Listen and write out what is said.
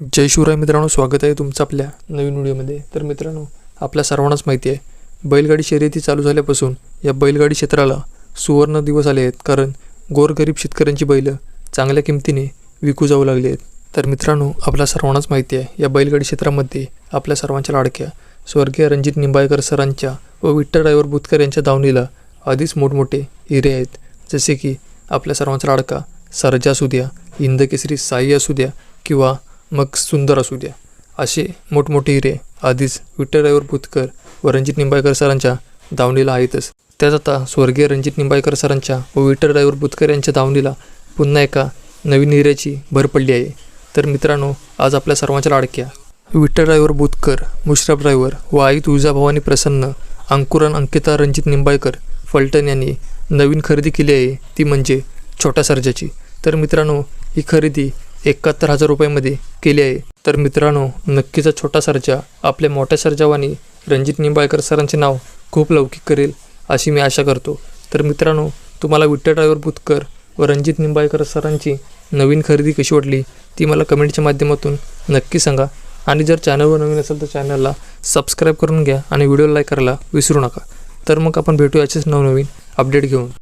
जय शिवराय मित्रांनो स्वागत आहे तुमचं आपल्या नवीन व्हिडिओमध्ये. तर मित्रांनो आपल्या सर्वांनाच माहिती आहे बैलगाडी शर्यती चालू झाल्यापासून या बैलगाडी क्षेत्राला सुवर्ण दिवस आले आहेत. कारण गोरगरीब शेतकऱ्यांची बैलं चांगल्या किमतीने विकू जाऊ लागली आहेत. तर मित्रांनो आपल्या सर्वांनाच माहिती आहे या बैलगाडी क्षेत्रामध्ये आपल्या सर्वांच्या लाडक्या स्वर्गीय रणजित निंबाळकर सरांच्या व विठ्ठल ड्रायव्हर बुतकर यांच्या दावणीला आधीच मोठमोठे हिरे आहेत. जसे की आपल्या सर्वांचा लाडका सरजा असू द्या इंदकेसरी साई असू द्या किंवा मग सुंदर असू द्या. असे मोठमोठे हिरे आधीच विठ्ठल भूतकर बुतकर व रणजित निंबाळकर सरांच्या दावणीला आहेतच. त्यात आता स्वर्गीय रणजित निंबाळकर सरांच्या व विठ्ठल भूतकर बुतकर यांच्या दावणीला पुन्हा एका नवीन हिऱ्याची भर पडली आहे. तर मित्रांनो आज आपल्या सर्वांच्या लाडक्या विठ्ठल भूतकर बुतकर मुश्रफ रायवर व आई तुळजाभवानी प्रसन्न अंकुरन अंकिता रणजित निंबाळकर फलटण यांनी नवीन खरेदी केली आहे. ती म्हणजे छोट्या सर्जाची. तर मित्रांनो ही खरेदी एकाहत्तर हजार रुपयामध्ये केली आहे. तर मित्रांनो नक्कीच छोटा सर्जा आपल्या मोठ्या सर्जावानी रणजित निंबाळकर सरांचे नाव खूप लौकिक करेल अशी मी आशा करतो. तर मित्रांनो तुम्हाला विठ्ठल ड्रायव्हर बुतकर व रणजित निंबाळकर सरांची नवीन खरेदी कशी वाटली ती मला कमेंटच्या माध्यमातून नक्की सांगा. आणि जर चॅनलवर नवीन असेल तर चॅनलला सबस्क्राईब करून घ्या आणि व्हिडिओ लाईक करायला विसरू नका. तर मग आपण भेटू याचेच नवनवीन अपडेट घेऊन.